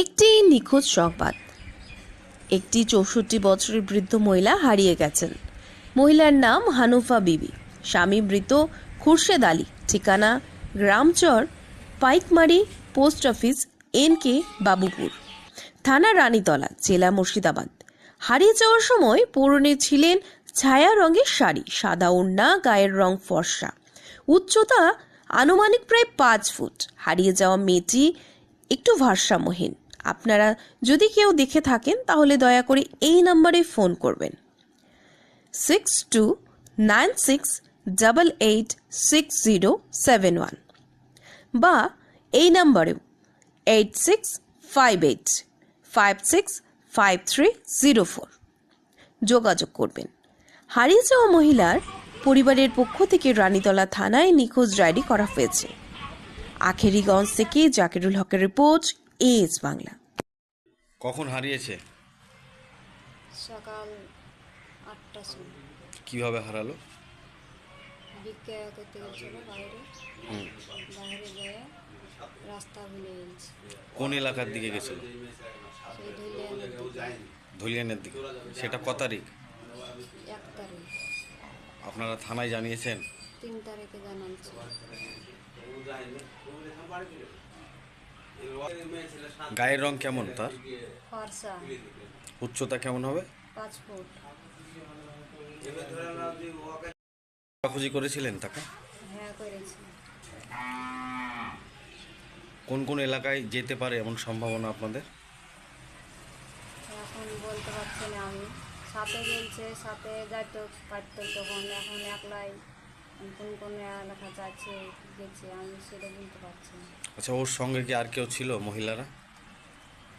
একটি নিখোঁজ সংবাদ। একটি চৌষট্টি বছরের বৃদ্ধ মহিলা হারিয়ে গেছেন। মহিলার নাম হানুফা বিবি। স্বামী মৃত খুরশেদ আলী। ঠিকানা গ্রামচর, Paikmari, post office, N K Babupur. থানা রানীতলা, জেলা মুর্শিদাবাদ। হারিয়ে যাওয়ার সময় পরনে ছিলেন ছায়া রঙের শাড়ি, সাদা ওড়না, গায়ের রং ফর্সা। উচ্চতা আনুমানিক প্রায় পাঁচ ফুট। হারিয়ে যাওয়া মেয়েটি একটু ভারসাম্যহীন। আপনারা যদি কেউ দেখে থাকেন, তাহলে দয়া করে এই নম্বরে ফোন করবেন। Six two nine six double eight six zero seven one বা এই নম্বরেও eight six five eight five six five three zero four যোগাযোগ করবেন। হারিয়ে যাওয়া মহিলার পরিবারের পক্ষ থেকে রানীতলা থানায় নিখোঁজ ডায়েরি করা হয়েছে। আখেরিগঞ্জ থেকে জাকিরুল হকের রিপোর্ট এএস বাংলা কখন হারিয়েছে? সকাল আটটার সময়। কীভাবে হারালো? বিক্রিয়া করতে গেছিল বাইরে। বাইরে গিয়ে রাস্তা ভুলে গেছি। কোন এলাকার দিকে গেছিল? সেই ধুলিয়ানের দিকে। ধুলিয়ানের দিকে। সেটা ক তারিখ? এক তারিখ। আপনারা থানায় জানিয়েছেন? তিন তারিখে জানাচ্ছি গায়ের রং কেমন তার? উচ্চতা কেমন হবে? পাঁচ ফুট। খোঁজাখুঁজি করেছিলেন তাকে? হ্যাঁ কোন কোন এলাকায় যেতে পারে এমন সম্ভাবনা আপনাদের? এখন বলতে পারছি না আমি। সাথে গেলছে সাথে যাইতো পারতো তখন এখন একলাই। কোন কোন এলাকা যাচ্ছে গেছে আমি সেটা বলতে পারছি না। আচ্ছা ওর সঙ্গে কি আর কেউ ছিল মহিলারা?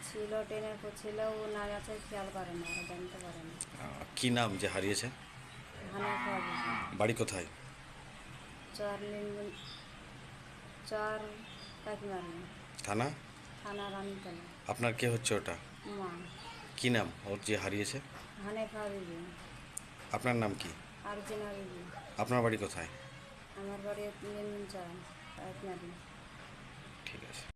ছিল ট্রেনের পর ছিল ও না আছে খেয়াল করে না ওরা জানতে পারে না। আহ, কি নাম যে হারিয়েছে? হানা বাড়ি কোথায়? চর লিঙ্গন চর কাকিমারি থানা? থানা রানীতলা আপনার কে হচ্ছে ওটা? মা। কি নাম? ওর যে হারিয়েছে? হানেফা বিবি আপনার নাম কি? আর্জেনা বিবি আপনার বাড়ি কোথায়? আমার বাড়ি ঠিক আছে।